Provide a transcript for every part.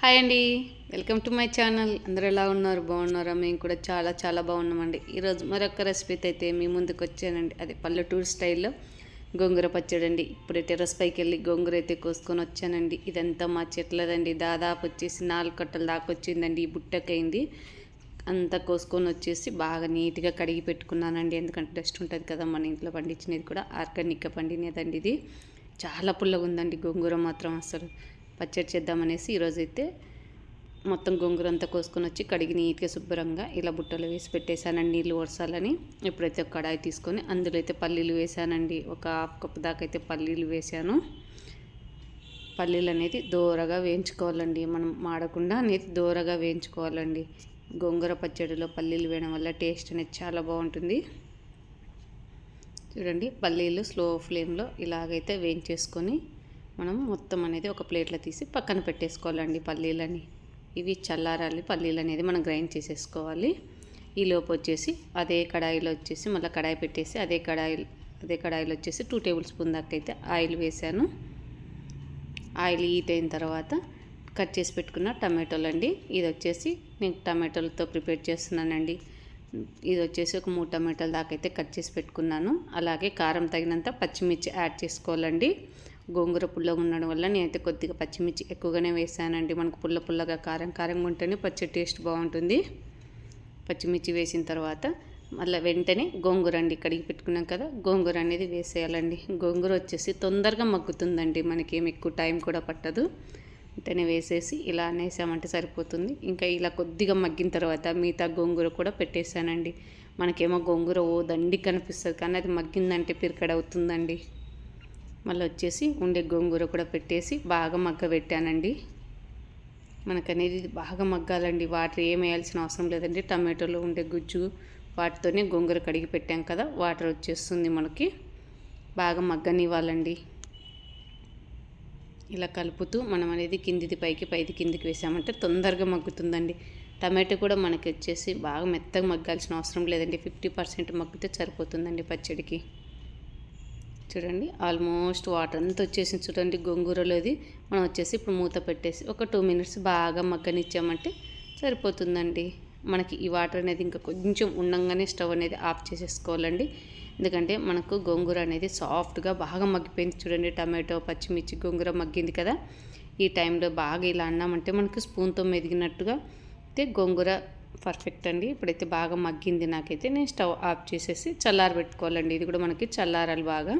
Hi అండి. Welcome to my channel. అందరూ ఎలా ఉన్నారు? బాగున్నారా? మేము కూడా చాలా చాలా బాగున్నామండి. ఈరోజు మరొక రెసిపీతో అయితే మీ ముందుకు వచ్చానండి. అదే పల్లెటూరు స్టైల్లో గోంగూర పచ్చడి అండి. ఇప్పుడే టెర్రస్ పైకి వెళ్ళి గోంగూర అయితే కోసుకొని వచ్చానండి. ఇదంతా మా చెట్లదండి. దాదాపు వచ్చేసి నాలుగు కట్టల దాకా వచ్చిందండి. ఈ బుట్టకైంది. అంతా కోసుకొని వచ్చేసి బాగా నీట్గా కడిగి పెట్టుకున్నానండి. ఎందుకంటే డస్ట్ ఉంటుంది కదా మన ఇంట్లో పండించినది కూడా ఆర్గానిక్గా పండినదండి ఇది. చాలా పుల్లగా ఉందండి గోంగూర మాత్రం అసలు. పచ్చడి చేద్దామనేసి ఈరోజు అయితే మొత్తం గోంగూర అంతా కోసుకొని వచ్చి కడిగి నీట్గా శుభ్రంగా ఇలా బుట్టలు వేసి పెట్టేశానండి నీళ్ళు వరసాలని ఎప్పుడైతే ఒక కడాయి తీసుకొని అందులో అయితే పల్లీలు వేసానండి ఒక హాఫ్ కప్ దాకా అయితే పల్లీలు వేసాను పల్లీలు అనేది దూరగా వేయించుకోవాలండి. మనం మాడకుండా అనేది దూరగా వేయించుకోవాలండి. గోంగూర పచ్చడిలో పల్లీలు వేయడం వల్ల టేస్ట్ అనేది చాలా బాగుంటుంది. చూడండి పల్లీలు స్లో ఫ్లేమ్లో ఇలాగైతే వేయించేసుకొని మనం మొత్తం అనేది ఒక ప్లేట్లో తీసి పక్కన పెట్టేసుకోవాలండి పల్లీలని. ఇవి చల్లారాలి పల్లీలు అనేది మనం గ్రైండ్ చేసేసుకోవాలి. ఈ వచ్చేసి అదే కడాయిలో వచ్చేసి మళ్ళీ కడాయి పెట్టేసి అదే కడాయి అదే కడాయిలో వచ్చేసి టూ టేబుల్ స్పూన్ దాకా అయితే ఆయిల్ వేసాను. ఆయిల్ హీట్ అయిన తర్వాత కట్ చేసి పెట్టుకున్న టమాటోలు అండి. ఇది వచ్చేసి నేను టమాటోలతో ప్రిపేర్ చేస్తున్నానండి. ఇది వచ్చేసి ఒక మూడు టమాటాలు దాకైతే అయితే కట్ చేసి పెట్టుకున్నాను. అలాగే కారం తగినంత పచ్చిమిర్చి యాడ్ చేసుకోవాలండి. గోంగూర పుల్లగా ఉండడం వల్ల నేనైతే కొద్దిగా పచ్చిమిర్చి ఎక్కువగానే వేసానండి. మనకు పుల్ల పుల్లగా కారం కారంగా ఉంటేనే పచ్చి టేస్ట్ బాగుంటుంది. పచ్చిమిర్చి వేసిన తర్వాత మళ్ళీ వెంటనే గోంగూర అండి కడిగి పెట్టుకున్నాం కదా గోంగూర అనేది వేసేయాలండి. గోంగూర వచ్చేసి తొందరగా మగ్గుతుందండి మనకేం ఎక్కువ టైం కూడా పట్టదు. వెంటనే వేసేసి ఇలా అనేసామంటే సరిపోతుంది. ఇంకా ఇలా కొద్దిగా మగ్గిన తర్వాత మిగతా గోంగూర కూడా పెట్టేశానండి. మనకేమో గోంగూర ఓ దండి కనిపిస్తుంది కానీ అది మగ్గిందంటే పిరికడవుతుందండి. మళ్ళీ వచ్చేసి ఉండే గోంగూర కూడా పెట్టేసి బాగా మగ్గ పెట్టానండి మనకు అనేది బాగా మగ్గాలండి. వాటర్ ఏం వేయాల్సిన అవసరం లేదండి. టమాటోలో ఉండే గుజ్జు వాటితోనే గోంగూర కడిగి పెట్టాం కదా వాటర్ వచ్చేస్తుంది మనకి. బాగా మగ్గనివ్వాలండి. ఇలా కలుపుతూ మనం అనేది కిందిది పైకి పైది కిందికి వేసామంటే తొందరగా మగ్గుతుందండి. టమాటో కూడా మనకి వచ్చేసి బాగా మెత్తగా మగ్గాల్సిన అవసరం లేదండి. ఫిఫ్టీ పర్సెంట్ మగ్గితే సరిపోతుందండి పచ్చడికి. చూడండి ఆల్మోస్ట్ వాటర్ అంతా వచ్చేసి చూడండి గోంగూరలోది. మనం వచ్చేసి ఇప్పుడు మూత పెట్టేసి ఒక టూ మినిట్స్ బాగా మగ్గనిచ్చామంటే సరిపోతుందండి. మనకి ఈ వాటర్ అనేది ఇంకా కొంచెం ఉండంగానే స్టవ్ అనేది ఆఫ్ చేసేసుకోవాలండి. ఎందుకంటే మనకు గోంగూర అనేది సాఫ్ట్గా బాగా మగ్గిపోయింది చూడండి టమాటో పచ్చిమిర్చి గోంగూర మగ్గింది కదా. ఈ టైంలో బాగా ఇలా అన్నామంటే మనకు స్పూన్తో మెదిగినట్టుగా అయితే గోంగూర పర్ఫెక్ట్ అండి. ఇప్పుడైతే బాగా మగ్గింది నాకైతే. నేను స్టవ్ ఆఫ్ చేసేసి చల్లారి పెట్టుకోవాలండి. ఇది కూడా మనకి చల్లారాలి బాగా.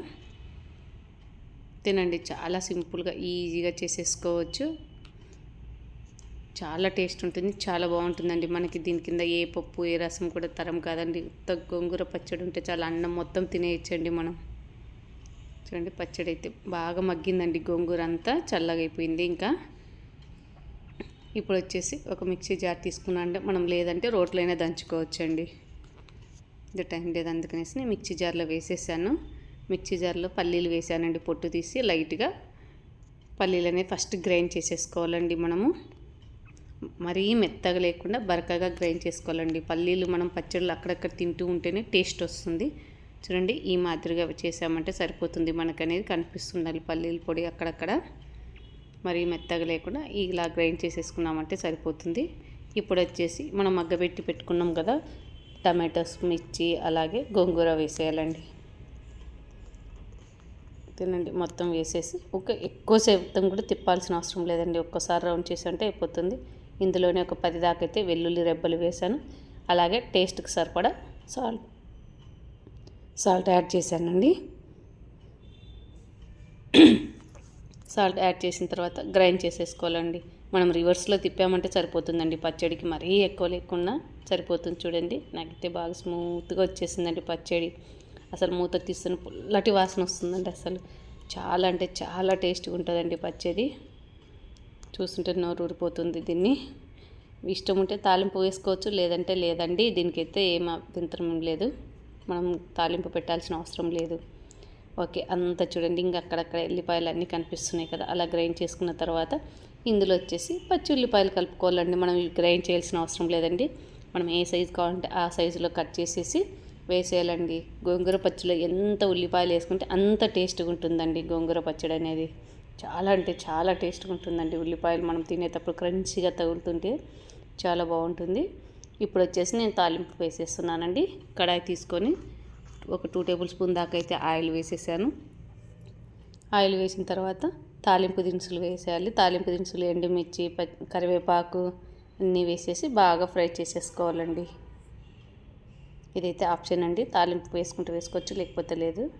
తినండి. చాలా సింపుల్గా ఈజీగా చేసేసుకోవచ్చు. చాలా టేస్ట్ ఉంటుంది. చాలా బాగుంటుందండి. మనకి దీని కింద ఏ పప్పు ఏ రసం కూడా తరం కాదండి. ఉత్త గోంగూర పచ్చడి ఉంటే చాలా అన్నం మొత్తం తినేయచ్చండి మనం. చూడండి పచ్చడి అయితే బాగా మగ్గిందండి గోంగూర అంతా. చల్లగా అయిపోయింది ఇంకా. ఇప్పుడు వచ్చేసి ఒక మిక్సీ జార్ తీసుకున్నా అంటే మనం లేదంటే రోట్లైనా దంచుకోవచ్చండి. ఇది టైం లేదు అందుకనేసి నేను మిక్సీ జార్లో వేసేసాను. మిక్సీ జార్లో పల్లీలు వేసానండి పొట్టు తీసి లైట్గా పల్లీలు అనేవి ఫస్ట్ గ్రైండ్ చేసేసుకోవాలండి మనము. మరీ మెత్తగా లేకుండా బరకగా గ్రైండ్ చేసుకోవాలండి. పల్లీలు మనం పచ్చళ్ళు అక్కడక్కడ తింటూ ఉంటేనే టేస్ట్ వస్తుంది. చూడండి ఈ మాదిరిగా చేసామంటే సరిపోతుంది మనకు అనేది కనిపిస్తుండాలి పల్లీల పొడి అక్కడక్కడ. మరీ మెత్తగా లేకుండా ఇలా గ్రైండ్ చేసేసుకున్నామంటే సరిపోతుంది. ఇప్పుడు వచ్చేసి మనం మగ్గబెట్టి పెట్టుకున్నాం కదా టమాటోస్ మిర్చి అలాగే గోంగూర వేసేయాలండి. తినండి మొత్తం వేసేసి ఒక ఎక్కువసేపు కూడా తిప్పాల్సిన అవసరం లేదండి. ఒక్కసారి రౌండ్ చేసి అంటే అయిపోతుంది. ఇందులోనే ఒక పది దాకా అయితే వెల్లుల్లి రెబ్బలు వేసాను అలాగే టేస్ట్కి సరిపడా సాల్ట్ సాల్ట్ యాడ్ చేశానండి. సాల్ట్ యాడ్ చేసిన తర్వాత గ్రైండ్ చేసేసుకోవాలండి. మనం రివర్స్లో తిప్పామంటే సరిపోతుందండి. పచ్చడికి మరీ ఎక్కువ లేకుండా సరిపోతుంది చూడండి. నాకైతే బాగా స్మూత్గా వచ్చేసిందండి పచ్చడి. అసలు మూత తీస్తున్న పుల్లటి వాసన వస్తుందండి అసలు. చాలా అంటే చాలా టేస్ట్గా ఉంటుందండి పచ్చడి. చూస్తుంటే నోరు ఊరిపోతుంది దీన్ని. ఇష్టం ఉంటే తాలింపు వేసుకోవచ్చు లేదంటే లేదండి. దీనికైతే ఏం అభ్యంతరం లేదు. మనం తాలింపు పెట్టాల్సిన అవసరం లేదు. ఓకే అంతా చూడండి. ఇంకా అక్కడక్కడ ఎల్లిపాయలు అన్నీ కనిపిస్తున్నాయి కదా అలా గ్రైండ్ చేసుకున్న తర్వాత ఇందులో వచ్చేసి పచ్చి ఉల్లిపాయలు కలుపుకోవాలండి. మనం గ్రైండ్ చేయాల్సిన అవసరం లేదండి. మనం ఏ సైజు కావాలంటే ఆ సైజులో కట్ చేసేసి వేసేయాలండి. గోంగూర పచ్చడిలో ఎంత ఉల్లిపాయలు వేసుకుంటే అంత టేస్ట్గా ఉంటుందండి గోంగూర పచ్చడి అనేది. చాలా అంటే చాలా టేస్ట్గా ఉంటుందండి. ఉల్లిపాయలు మనం తినేటప్పుడు క్రంచీగా తగులుతుంటే చాలా బాగుంటుంది. ఇప్పుడు వచ్చేసి నేను తాలింపు వేసేస్తున్నానండి. కడాయి తీసుకొని ఒక టూ టేబుల్ స్పూన్ దాకా అయితే ఆయిల్ వేసేసాను. ఆయిల్ వేసిన తర్వాత తాలింపు దినుసులు వేసేయాలి. తాలింపు దినుసులు ఎండుమిర్చి కరివేపాకు అన్నీ వేసేసి బాగా ఫ్రై చేసేసుకోవాలండి. ఇదైతే ఆప్షన్ అండి. తాలింపు వేసుకుంటూ వేసుకోవచ్చు లేకపోతే లేదు.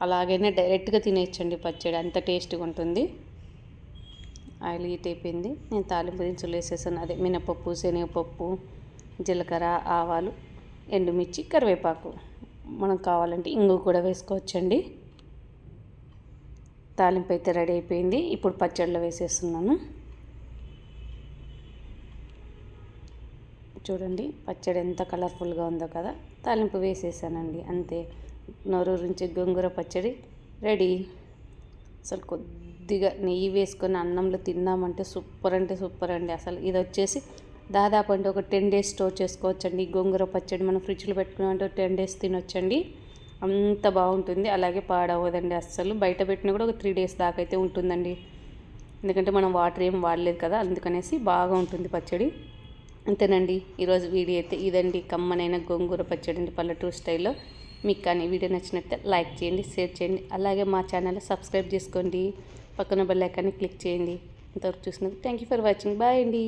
అలాగైనా డైరెక్ట్గా తినేయచ్చండి పచ్చడి. అంత టేస్ట్గా ఉంటుంది. ఆయిల్ హీట్ అయిపోయింది. నేను తాలింపు దినుసులు వేసేసాను. అదే మినపప్పు శనగపప్పు జీలకర్ర ఆవాలు ఎండుమిర్చి కరివేపాకు. మనకు కావాలంటే ఇంగు కూడా వేసుకోవచ్చండి. తాలింపు అయితే రెడీ అయిపోయింది. ఇప్పుడు పచ్చడిలో వేసేస్తున్నాను. చూడండి పచ్చడి ఎంత కలర్ఫుల్గా ఉందో కదా. తాలింపు వేసేసానండి అంతే. నోరూరించి గోంగూర పచ్చడి రెడీ. అసలు కొద్దిగా నెయ్యి వేసుకొని అన్నంలో తిన్నామంటే సూపర్ అంటే సూపర్ అండి. అసలు ఇది వచ్చేసి దాదాపు అంటే ఒక టెన్ డేస్ స్టోర్ చేసుకోవచ్చండి. గోంగూర పచ్చడి మనం ఫ్రిడ్జ్లో పెట్టుకున్నామంటే టెన్ డేస్ తినొచ్చండి. అంత బాగుంటుంది. అలాగే పాడవదండి అస్సలు. బయట పెట్టినా కూడా ఒక త్రీ డేస్ దాకా అయితే ఉంటుందండి. ఎందుకంటే మనం వాటర్ ఏం వాడలేదు కదా అందుకనేసి బాగా ఉంటుంది పచ్చడి. అంతేనండి. ఈరోజు వీడియో అయితే ఇదండి. కమ్మనైన గోంగూర పచ్చడి అండి పల్లెటూరు స్టైల్లో. మీకు కానీ వీడియో నచ్చినట్టే లైక్ చేయండి షేర్ చేయండి. అలాగే మా ఛానల్ సబ్స్క్రైబ్ చేసుకోండి. పక్కన బెల్ ఐకాన్ని క్లిక్ చేయండి. ఇంతవరకు చూసినందుకు thank you for watching. Bye అండి.